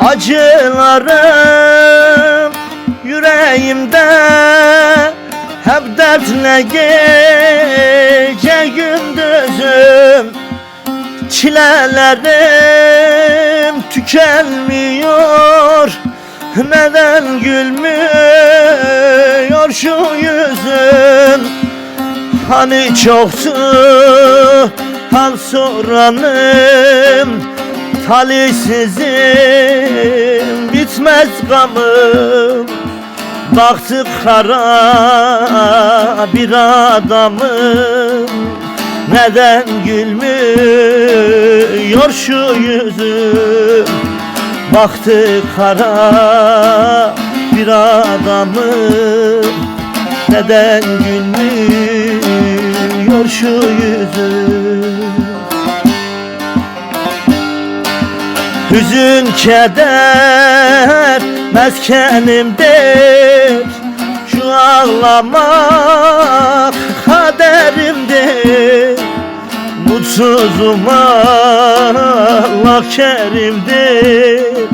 Acılarım yüreğimde Hep dertle gece gündüzüm. Çilelerim tükenmiyor Neden gülmüyor şu yüzüm? Hani çoktu hal soranım Talihsizim bitmez gamım. Baktı kara bir adamım. Neden gülmüyor şu yüzüm? Baktı kara bir adamım. Neden gülmüyor şu yüzüm Hüzün keder meskenimdir. Şu ağlamak kaderimdir. Mutsuzum Allah kerimdir.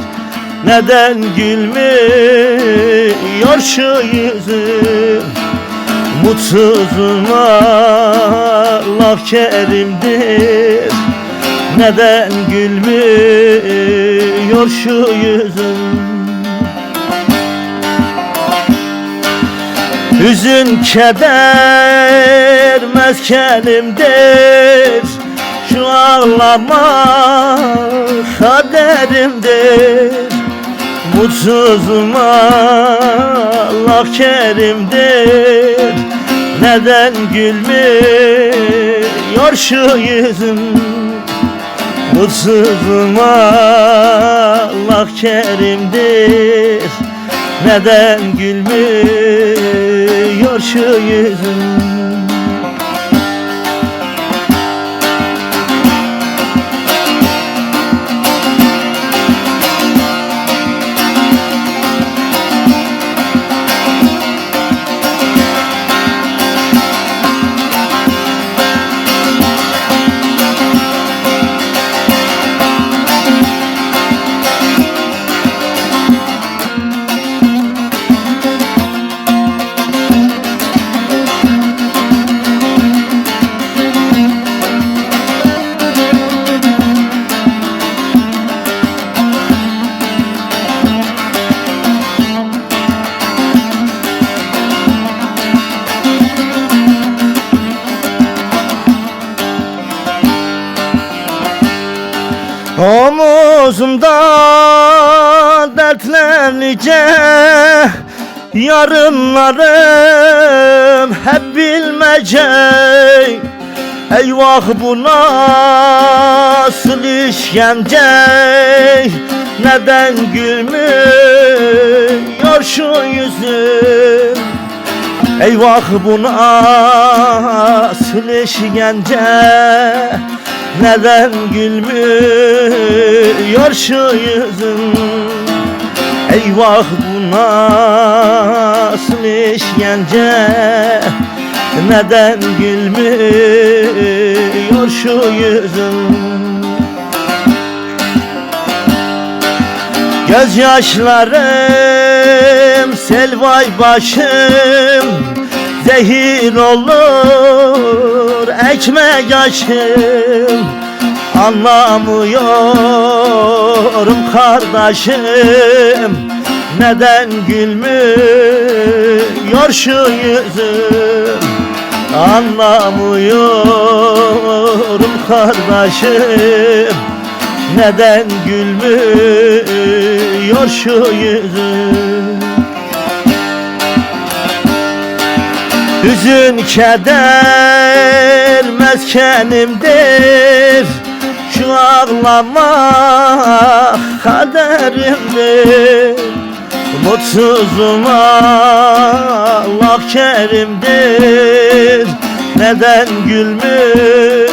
Neden gülmüyor şu yüzüm Mutsuzum Allah kerimdir Neden gülmüyor şu yüzüm Hüzün keder meskenimdir Şu ağlama kaderimdir. Mutsuzum Allah kerimdir. Neden gülmüyor şu yüzüm Mutsuzum Allah kerimdir. Neden gülmüyor şu yüzüm Omuzumda dertler nice Yarınlarım hep bilmece Eyvah bu nasıl işkence? Neden gülmüyor şu yüzüm? Eyvah bu nasıl işkence Neden gülmüyor şu yüzüm Eyvah bu nasıl işkence? Neden gülmüyor şu yüzüm Gözyaşlarım selvay başım Zehir olur ekmek yaşım Anlamıyorum kardeşim. Neden gülmüyor şu yüzüm? Anlamıyorum kardeşim. Neden gülmüyor şu yüzüm? Hüzün keder meskenimdir Şu ağlamak kaderimdir. Mutsuzum Allah kerimdir. Neden gülmüyor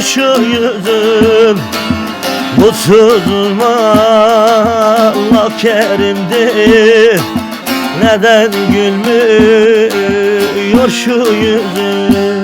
şu yüzüm? Mutsuzum Allah kerimdir. Neden gülmüyor şu yüzüm